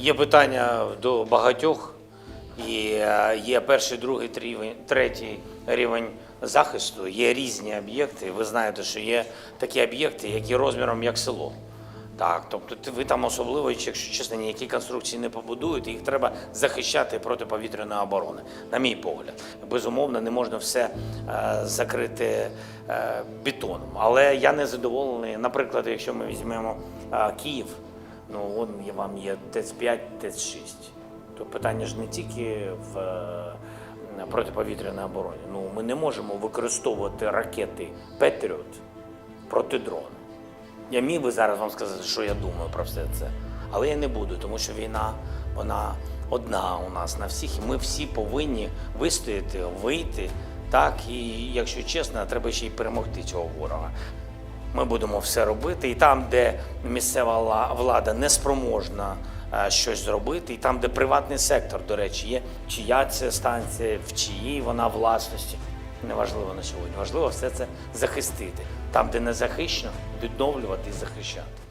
Є питання до багатьох, і е, є перший, другий, третій рівень захисту. Є різні об'єкти. Ви знаєте, що є такі об'єкти, які розміром як село. Так, тобто ви там особливо, якщо чесно, ніякі конструкції не побудуєте, їх треба захищати проти повітряної оборони, на мій погляд. Безумовно, не можна все е, закрити е, бетоном. Але я не задоволений. Наприклад, якщо ми візьмемо е, Київ, ну он вам є ТЕЦ-5, ТЕЦ-6. То питання ж не тільки в протиповітряній обороні. Ну, ми не можемо використовувати ракети Петріот проти дрону. Я міг би зараз вам сказати, що я думаю про все це, але я не буду, тому що війна вона одна у нас на всіх, і ми всі повинні вистояти, вийти. Так, і якщо чесно, треба ще й перемогти цього ворога. Ми будемо все робити, і там, де місцева влада не спроможна е, щось зробити, і там, де приватний сектор, до речі, є чия це станція, в чиїй вона власності. Неважливо на сьогодні. Важливо все це захистити. Там, де не захищено, відновлювати і захищати.